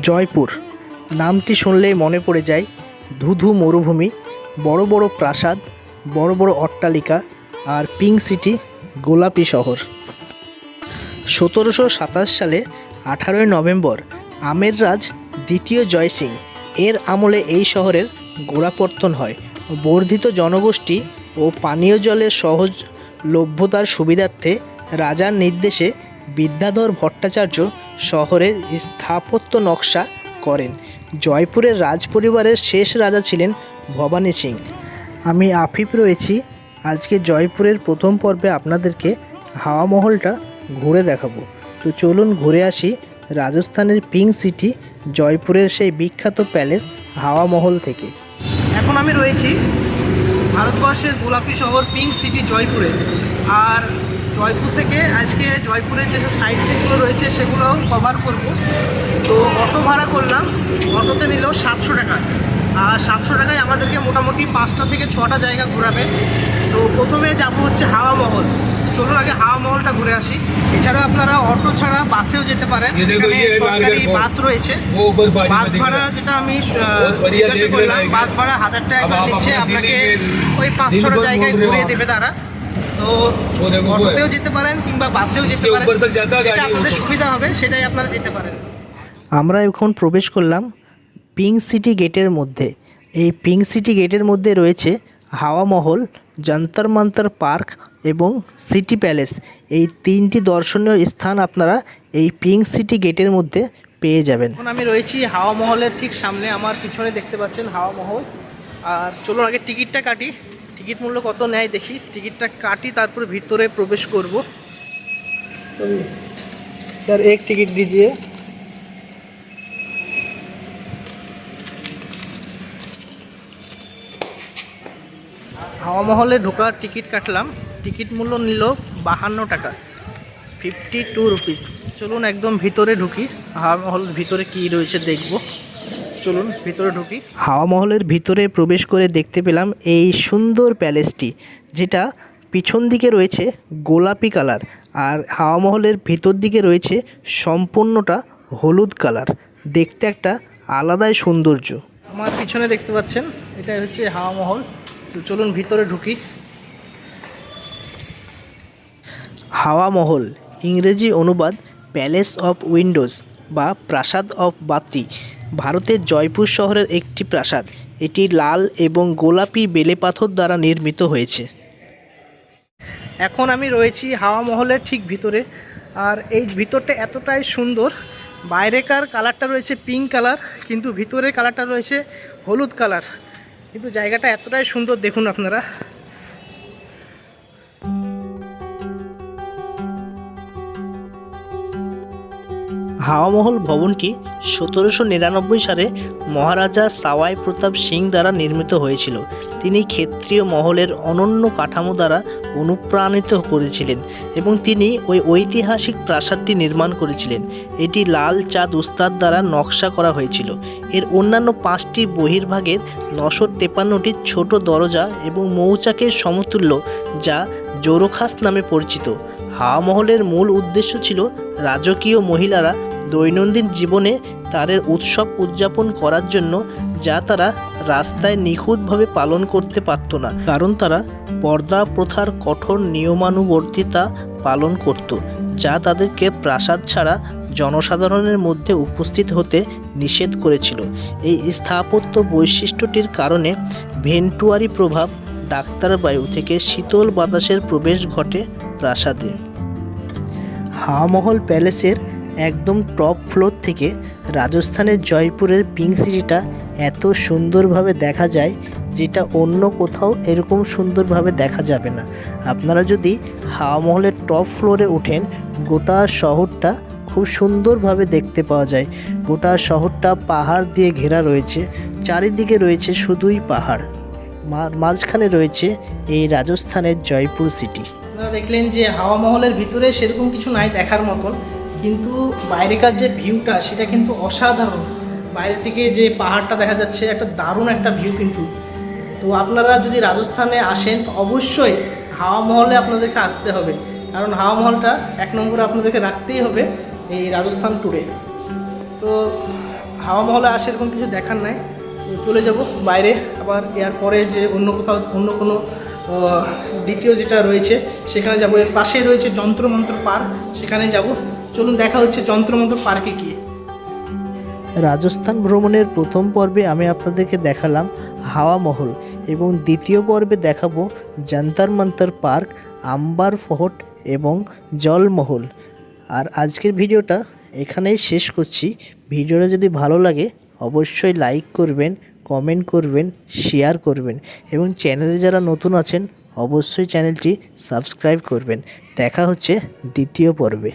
জয়পুর। নামটি শুনলেই মনে পড়ে যায়, ধুধু মরুভূমি, বড় বড় প্রাসাদ, বড় বড় অট্টালিকা আর পিঙ্ক সিটি, গোলাপি শহর। সতেরোশো সাতাশ সালে আঠারোই নভেম্বর আমের রাজ দ্বিতীয় জয় সিং। এর আমলে এই শহরের গোড়াপত্তন হয়। বর্ধিত জনগোষ্ঠী ও পানীয় জলের সহজ লভ্যতার সুবিধার্থে রাজার নির্দেশে বিদ্যাধর ভট্টাচার্য শহরের স্থাপত্য নকশা করেন। জয়পুরের রাজপরিবারের শেষ রাজা ছিলেন ভবানী সিং। আমি আফিফ রয়েছি। আজকে জয়পুরের প্রথম পর্বে আপনাদেরকে হাওয়া মহলটা ঘুরে দেখাবো। তো চলুন ঘুরে আসি রাজস্থানের পিঙ্ক সিটি, জয়পুরের সেই বিখ্যাত প্যালেস হাওয়া মহল থেকে। এখন আমি রয়েছি ভারতবর্ষের গোলাপি শহর পিঙ্ক সিটি জয়পুরে। আর জয়পুর থেকে আজকে জয়পুরের যেসব সাইট সিনগুলো রয়েছে সেগুলো কভার করব। তো অটো ভাড়া করলাম অটোতে নিল সাতশো টাকা। আর সাতশো টাকায় আমাদেরকে মোটামুটি পাঁচটা থেকে ছটা জায়গা ঘোরাবে। তো প্রথমে যাব হচ্ছে হাওয়া মহল। চলুন আগে হাওয়া মহলটা ঘুরে আসি। এছাড়াও আপনারা অটো ছাড়া বাসেও যেতে পারেন। সরকারি বাস রয়েছে। বাস ভাড়া যেটা আমি জিজ্ঞাসা করলাম। বাস ভাড়া হাজার টাকা নিচ্ছে আপনাকে ওই পাঁচ ছটা জায়গায় ঘুরিয়ে দেবে তারা। তো অটোতেও যেতে পারেন কিংবা বাসেও যেতে পারেন। যেটা আপনাদের সুবিধা হবে সেটাই আপনারা যেতে পারেন। আমরা এখন প্রবেশ করলাম পিঙ্ক সিটি গেটের মধ্যে। এই পিঙ্ক সিটি গেটের মধ্যে রয়েছে হাওয়া মহল যন্তর মন্তর পার্ক এবং সিটি প্যালেস এই তিনটি দর্শনীয় স্থান আপনারা এই পিঙ্ক সিটি গেটের মধ্যে পেয়ে যাবেন। এখন আমি রয়েছি হাওয়া মহলের ঠিক সামনে আমার পিছনে দেখতে পাচ্ছেন হাওয়া মহল। আর চলুন আগে টিকিটটা কাটি। টিকিট মূল্য কত নেয় দেখি। টিকিটটা কাটি তারপরে ভিতরে প্রবেশ করব। স্যার এক টিকিট দিজিয়ে। হাওয়া মহলে ঢোকার টিকিট কাটলাম। টিকিট মূল্য নিল বাহান্ন টাকা ফিফটি টু রুপিস চলুন একদম ভিতরে ঢুকি। হাওয়া মহল ভিতরে কী রয়েছে দেখব। চলুন ভিতরে ঢুকি। হাওয়া মহলের ভিতরে প্রবেশ করে দেখতে পেলাম এই সুন্দর প্যালেসটি যেটা পিছন দিকে রয়েছে গোলাপি কালার আর হাওয়া মহলের ভিতর দিকে রয়েছে সম্পূর্ণটা হলুদ কালার। দেখতে একটা আলাদাই সৌন্দর্য। আমার পিছনে দেখতে পাচ্ছেন এটা হচ্ছে হাওয়া মহল। তো চলুন ভিতরে ঢুকি। হাওয়া মহল ইংরেজি অনুবাদ প্যালেস অফ উইন্ডোজ বা প্রাসাদ অফ বাতি। ভারতের জয়পুর শহরের একটি প্রাসাদ। এটি লাল এবং গোলাপি বেলে পাথর দ্বারা নির্মিত হয়েছে। এখন আমি রয়েছি হাওয়া মহলের ঠিক ভিতরে। আর এই ভিতরটা এতটাই সুন্দর, বাইরেকার কালারটা রয়েছে পিঙ্ক কালার, কিন্তু ভিতরের কালারটা রয়েছে হলুদ কালার। কিন্তু জায়গাটা এতটাই সুন্দর, দেখুন আপনারা। হাওয়ামহল ভবনটি সতেরোশো নিরানব্বই সালে মহারাজা সাওয়াই প্রতাপ সিং দ্বারা নির্মিত হয়েছিল। তিনি ক্ষেত্রীয় মহলের অনন্য কাঠামো দ্বারা অনুপ্রাণিত করেছিলেন এবং তিনি ওই ঐতিহাসিক প্রাসাদটি নির্মাণ করেছিলেন। এটি লাল চাঁদ উস্তাদ দ্বারা নকশা করা হয়েছিল। এর অন্যান্য পাঁচটি বহির্ভাগের নশো তেপান্নটি ছোট দরজা এবং মৌচাকের সমতুল্য যা জোরোখাস নামে পরিচিত। হাওয়া মহলের মূল উদ্দেশ্য ছিল রাজকীয় মহিলারা দৈনন্দিন জীবনে তাদের উৎসব উদযাপন করার জন্য যা তারা রাস্তায় নিখুঁতভাবে পালন করতে পারত না, কারণ তারা পর্দা প্রথার কঠোর নিয়মানুবর্তিতা পালন করত, যা তাদেরকে প্রাসাদ ছাড়া জনসাধারণের মধ্যে উপস্থিত হতে নিষেধ করেছিল। এই স্থাপত্য বৈশিষ্ট্যটির কারণে ভেন্টুয়ারি প্রভাব ডাক্তার বায়ু থেকে শীতল বাতাসের প্রবেশ ঘটে প্রাসাদে। হাওয়ামহল প্যালেসের একদম টপ ফ্লোর থেকে রাজস্থানের জয়পুরের পিঙ্ক সিটিটা এত সুন্দরভাবে দেখা যায় যেটা অন্য কোথাও এরকম সুন্দরভাবে দেখা যাবে না। আপনারা যদি হাওয়ামহলের টপ ফ্লোরে ওঠেন, গোটা শহরটা খুব সুন্দরভাবে দেখতে পাওয়া যায়। গোটা শহরটা পাহাড় দিয়ে ঘেরা রয়েছে, চারিদিকে রয়েছে শুধুই পাহাড়। মাঝখানে রয়েছে এই রাজস্থানের জয়পুর সিটি। আপনারা দেখলেন যে হাওয়া মহলের ভিতরে সেরকম কিছু নাই দেখার মতন। কিন্তু বাইরেকার যে ভিউটা সেটা কিন্তু অসাধারণ। বাইরে থেকে যে পাহাড়টা দেখা যাচ্ছে, একটা দারুণ একটা ভিউ কিন্তু। তো আপনারা যদি রাজস্থানে আসেন অবশ্যই হাওয়া মহলে আপনাদেরকে আসতে হবে। কারণ হাওয়া মহলটা এক নম্বরে আপনাদেরকে রাখতেই হবে এই রাজস্থান ট্যুরে তো হাওয়া মহলে আসে এরকম কিছু দেখার নাই। চলে যাব বাইরে, আবার এর পরে যে অন্য কোথাও, অন্য কোনো দ্বিতীয় যেটা রয়েছে, সেখানে যাব। এর পাশেই রয়েছে যন্ত্রমন্ত্র পার্ক। সেখানে যাব। চলুন, দেখা হচ্ছে যন্ত্রমন্ত্র পার্কে গিয়ে। রাজস্থান ভ্রমণের প্রথম পর্বে আমি আপনাদেরকে দেখালাম হাওয়া মহল এবং দ্বিতীয় পর্বে দেখাবো জান্তার মান্তার পার্ক, আম্বার ফোর্ট এবং জলমহল আর আজকের ভিডিওটা এখানেই শেষ করছি। ভিডিওটা যদি ভালো লাগে, অবশ্যই লাইক করবেন কমেন্ট করবেন শেয়ার করবেন এবং চ্যানেলে যারা নতুন আছেন, অবশ্যই চ্যানেলটি সাবস্ক্রাইব করবেন। দেখা হচ্ছে দ্বিতীয় পর্বে।